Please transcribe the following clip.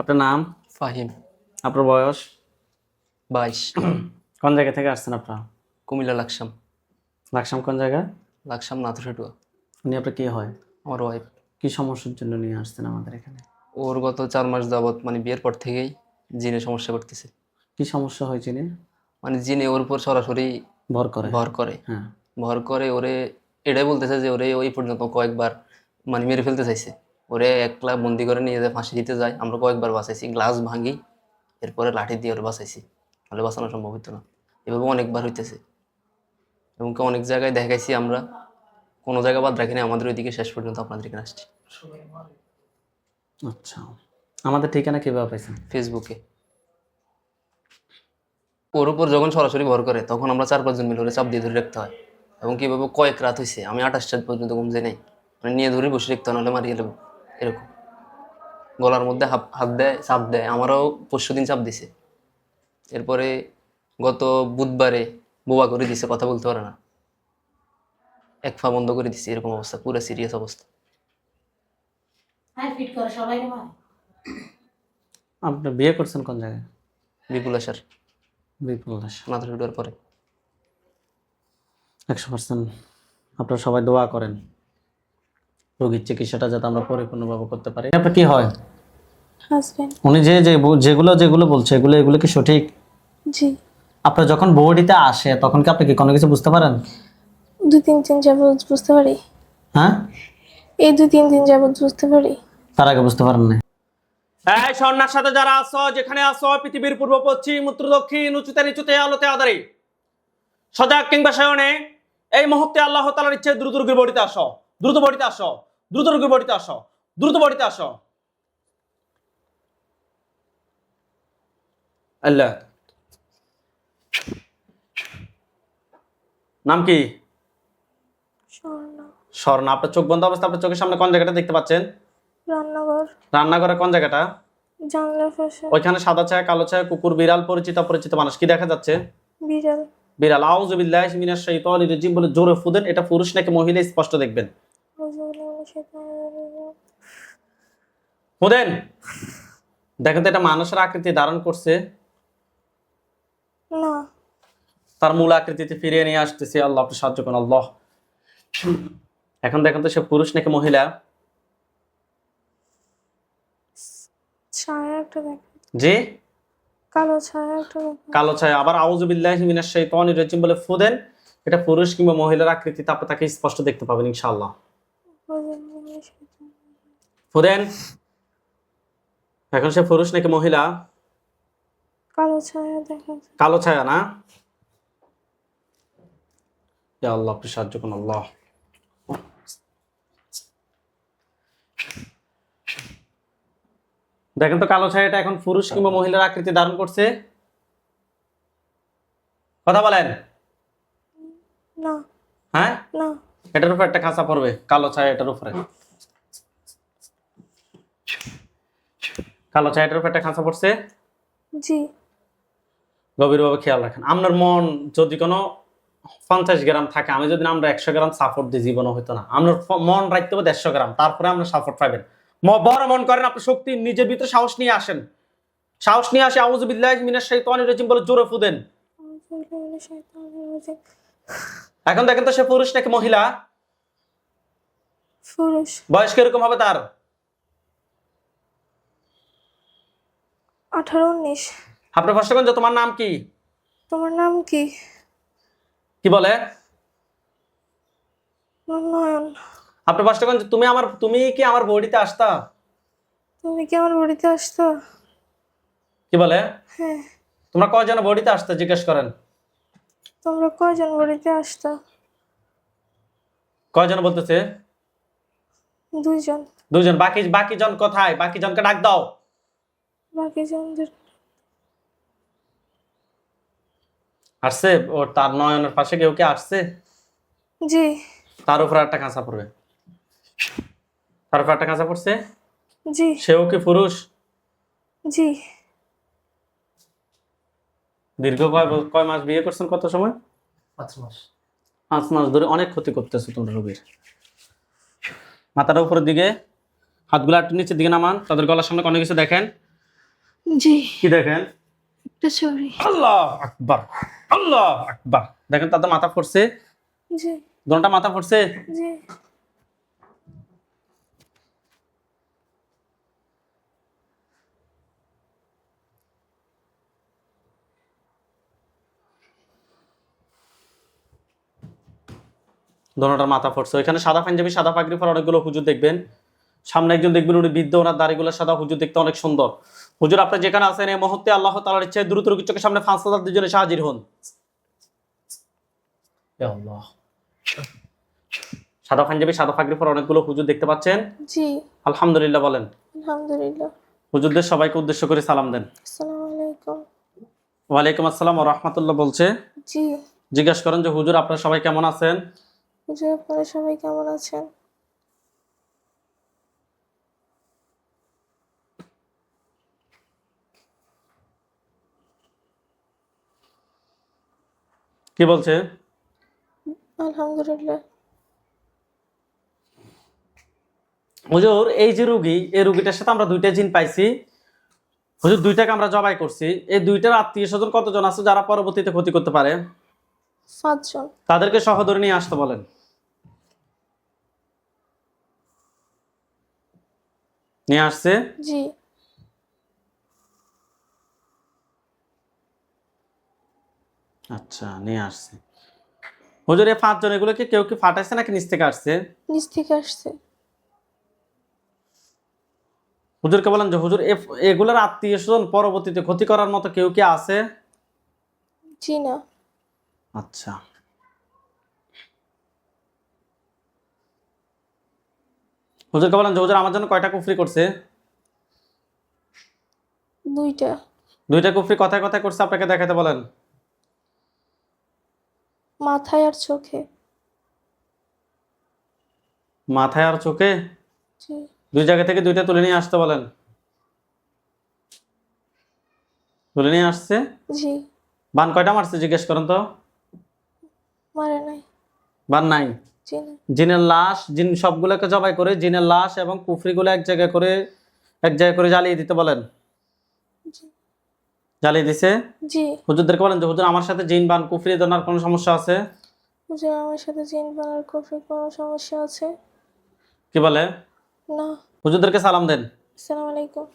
আপনার নাম? ফাহিম। আপনার বয়স? বাইশ। কোন জায়গা থেকে আসছেন আপনারা? কুমিল্লা লাকসাম। লাকসাম কোন জায়গা? লাকসাম নাথুরেটুয়া উনি আপনার কি হয়? আমার ওয়াইফ কি সমস্যার জন্য নিয়ে আসছেন আমাদের এখানে? ওর গত চার মাস যাবত মানে বিয়ের পর থেকেই জিনে সমস্যা করতেছে। কি সমস্যা হয় নি মানে জিনে ওর উপর সরাসরি ভর করে। ভর করে। হ্যাঁ। ভর করে ওরে এটাই বলতেছে যে ওরে ওই পর্যন্ত কয়েকবার মানে মেরে ফেলতে চাইছে। ওরে একলা বন্দি করে নিয়ে যায় ফাঁসি দিতে যায়। আমরা কয়েকবার বাঁচাইছি গ্লাস ভাঙি এরপরে লাঠি দিয়ে ওরে বাঁচাইছি। তাহলে বাঁচানো সম্ভব হতো না। এভাবে অনেকবার হইতেছে। এবং অনেক জায়গায় দেখাইছি আমরা কোনো জায়গা বাদ রাখিনি আমাদের ওইদিকে শেষ পর্যন্ত আপনাদের এখানে আসছি। আচ্ছা। আমাদের ঠিকানা কীভাবে পাইছেন? ফেসবুকে। ওর উপর যখন সরাসরি ভর করে তখন আমরা চার পাঁচজন মিলে ওরে চাপ দিয়ে ধরে রাখতে হয়। এবং কীভাবে কয়েক রাত হয়েছে আমি আঠাশ আঠাশটা পর্যন্ত ঘুম যাই নাই। মানে নিয়ে ধরে বসে রাখতে হয় নাহলে মারিয়ে নেব এরকম। গলার মধ্যে হাত হাত দেয় চাপ দেয়। আমারও পরশু দিন চাপ দিছে। এরপরে গত বুধবারে বোবা করে দিছে কথা বলতে পারে না। এক ফা বন্ধ করে দিছে এরকম অবস্থা পুরো সিরিয়াস অবস্থা। হ্যাঁ ফিট করে সবাই ভাই আপনি বিয়ে করছেন কোন জায়গায়? বিপুল আসার। বিপুল উঠার পরে। একশো পার্সেন্ট আপনারা সবাই দোয়া করেন। রোগীর চিকিৎসাটা যাতে আমরা পরিপূর্ণভাবে করতে পারি। আপনার কি হয়? হাজবেন্ড উনি যে যে যেগুলো যেগুলো বলছে এগুলো এগুলো কি সঠিক? জি। আপনার যখন বউডিতে আসে তখন কি আপনি কি কোনো কিছু বুঝতে পারেন? দু তিন দিন যাবত বুঝতে পারি। হ্যাঁ? এই দু তিন দিন যাবত বুঝতে পারি। তার আগে বুঝতে পারেন না এই স্বর্ণার সাথে যারা আসো যেখানে আসো পৃথিবীর পূর্ব পশ্চিম উত্তর দক্ষিণ উঁচুতে নিচুতে আলোতে আদারি সজাগ কিংবা শয়নে এই মুহূর্তে আল্লাহ তালার ইচ্ছে দ্রুত রোগীর বডিতে আসো দ্রুত বডিতে আসো। দ্রুত রোগীর বডিতে আসো দ্রুত বডিতে আসো। আল্লাহ। নাম কি? স্বর্ণ। আপনার চোখ বন্ধ অবস্থা আপনার চোখের সামনে কোন জায়গাটা দেখতে পাচ্ছেন? রান্নাঘর। রান্নাঘরে কোন জায়গাটা? পাশে ওইখানে সাদা ছায়া কালো ছায়া কুকুর বিড়াল পরিচিত পরিচিত মানুষ কি দেখা যাচ্ছে? বিড়াল। বিড়াল আউযুবিল্লাহি মিনাশ শাইতানির রাজিম বলে জোরে ফুদেন এটা পুরুষ নাকি মহিলা স্পষ্ট দেখবেন। ফুদেন দেখেন তো এটা মানুষের আকৃতি ধারণ করছে। না। তার মূল আকৃতিতে ফিরিয়ে নিয়ে আসতেছে আল্লাহ আপনি সাহায্য করুন আল্লাহ। এখন দেখেন তো সে পুরুষ নাকি মহিলা? ছায়া জি? কালো ছায়া কালো ছায়া আবার মিনাশ শাইতানির রাজিম বলে ফুদেন এটা পুরুষ কিংবা মহিলার আকৃতি তারপর তাকে স্পষ্ট দেখতে পাবেন ইনশাআল্লাহ। ফুদেন এখন সে পুরুষ নাকি মহিলা? কালো ছায়া দেখা কালো ছায়া না? ইয়া আল্লাহ আপনি সাহায্য করুন আল্লাহ। দেখেন তো কালো ছায়াটা এখন পুরুষ কিংবা মহিলার আকৃতি ধারণ করছে। কথা বলেন। না। হ্যাঁ? না। এটার উপর একটা খাঁচা পড়বে কালো ছায়া এটার উপরে। কালো ছায়া এটার উপর একটা খাঁচা পড়ছে। জি। গভীরভাবে খেয়াল রাখেন। আপনার মন যদি কোনো পঞ্চাশ গ্রাম থাকে আমি যদি আমরা একশো গ্রাম সাপোর্ট দিই জীবনও হইতো না। আপনার মন রাখতে হবে দেড়শো গ্রাম তারপরে আপনার সাপোর্ট পাবেন। বড় মন করেন আপনার শক্তি নিজের ভিতরে সাহস নিয়ে আসেন। সাহস নিয়ে আসে আউজুবিল্লাহ মিনাশ শাইতানির রাজিম বলে জোরে ফুদেন। এখন দেখেন তো সে পুরুষ নাকি মহিলা? পুরুষ। বয়স কীরকম হবে তার? আঠারো উনিশ। আপনার তোমার নাম কি? তোমার নাম কি? কি বলে? নয়ন আপনার ফার্স্টগঞ্জ তুমি আমার তুমি কি আমার বডিতে আসতা? তুমি কি আমার বাড়িতে আসতো? কি বলে? হ্যাঁ। তোমরা কয়জন বডিতে আসতে জিজ্ঞেস করেন। তোমরা কয়জন বাড়িতে আসতো? কয়জন বলতেছে? দুইজন। দুজন বাকি বাকি জন কোথায়? বাকি জনকে ডাক দাও। বাকি জনদের আসছে? ওর তার নয়নের পাশে কেউ কি আসছে? জি। তার উপর একটা কাঁচা পড়বে। তার উপর একটা কাঁচা পড়ছে? জি। সেও কি পুরুষ? জি। দীর্ঘ কয় কয় মাস বিয়ে করছেন কত সময়? পাঁচ মাস। পাঁচ মাস ধরে অনেক ক্ষতি করতেছো তোমরা রোগীর। মাথাটা উপরের দিকে হাতগুলো একটু নিচের দিকে নামান তাদের গলার সামনে অনেক কিছু দেখেন। জি। কি দেখেন? একটা ছবি। আল্লাহ আকবার আল্লাহ আকবার। দেখেন তাদের মাথা পড়ছে। জি। দোনটা মাথা পড়ছে? জি। দোনোটার মাথা পড়ছে এখানে সাদা পাঞ্জাবি সাদা পাগড়ি পরা অনেকগুলো হুজুর দেখবেন। সামনে একজন দেখবেন উনি বৃদ্ধ ওনার দাড়িগুলো সাদা হুজুর দেখতে অনেক সুন্দর। হুজুর আপনি যেখানে আছেন এই মুহূর্তে আল্লাহ তালার ইচ্ছে দ্রুত চোখের সামনে পাঁচ হাজার দুজনে হাজির হন। আল্লাহ। সাদা পাঞ্জাবি সাদা পাগড়ি পরা অনেকগুলো হুজুর দেখতে পাচ্ছেন? জি। আলহামদুলিল্লাহ বলেন। আলহামদুলিল্লাহ। হুজুরদের সবাইকে উদ্দেশ্য করে সালাম দেন। আসসালামু আলাইকুম। ওয়ালাইকুম আসসালাম ও রহমতুল্লাহ বলছে। জি। জিজ্ঞাসা করেন যে হুজুর আপনারা সবাই কেমন আছেন? হুজুর আপনারা সবাই কেমন আছেন? কি বলছে? আলহামদুলিল্লাহ। হুজুর এই যে রুগী এই রুগীটার সাথে আমরা দুইটা জিন পাইছি। হুজুর দুইটাকে আমরা জবাই করছি। এই দুইটার আত্মীয় স্বজন কতজন আছে যারা পরবর্তীতে ক্ষতি করতে পারে? পাঁচজন তাদেরকে সহ ধরে নিয়ে আসতে বলেন। নিয়ে আসছে? জি। আচ্ছা নিয়ে আসছে। হুজুর এই পাঁচজন এগুলোকে কেউ কি ফাটাইছে নাকি নিচ থেকে আসছে? নিচ থেকে আসছে। হুজুরকে বলেন যে হুজুর এ- এগুলোর আত্মীয় স্বজন পরবর্তীতে ক্ষতি করার মতো কেউ কি আছে? জি না। আচ্ছা। হুজুরকে বলেন যে হুজুর আমার জন্য কয়টা কুফরি করছে? দুইটা। দুইটা কুফরি কথায় কথায় করছে আপনাকে দেখাতে বলেন। মাথায় আর চোখে। মাথায় আর চোখে? জি। দুই জায়গা থেকে দুইটা তুলে নিয়ে আসতে বলেন। তুলে নিয়ে আসছে? জি। বান কয়টা মারছে জিজ্ঞেস করেন তো। মারে নাই। বান নাই? জিনের লাশ জিন সবগুলোকে জবাই করে জিনের লাশ এবং কুফরিগুলো এক জায়গায় করে এক জায়গায় করে জ্বালিয়ে দিতে বলেন। জ্বালিয়ে দিছে? জি। হুজুরদেরকে বলেন যে হুজুর আমার সাথে জিন বান কুফরি দোনার কোনো সমস্যা আছে? হুজুর আমার সাথে জিন বানার কফি কোনো সমস্যা আছে? কি বলে? না। হুজুরদেরকে সালাম দেন। আসসালামু আলাইকুম।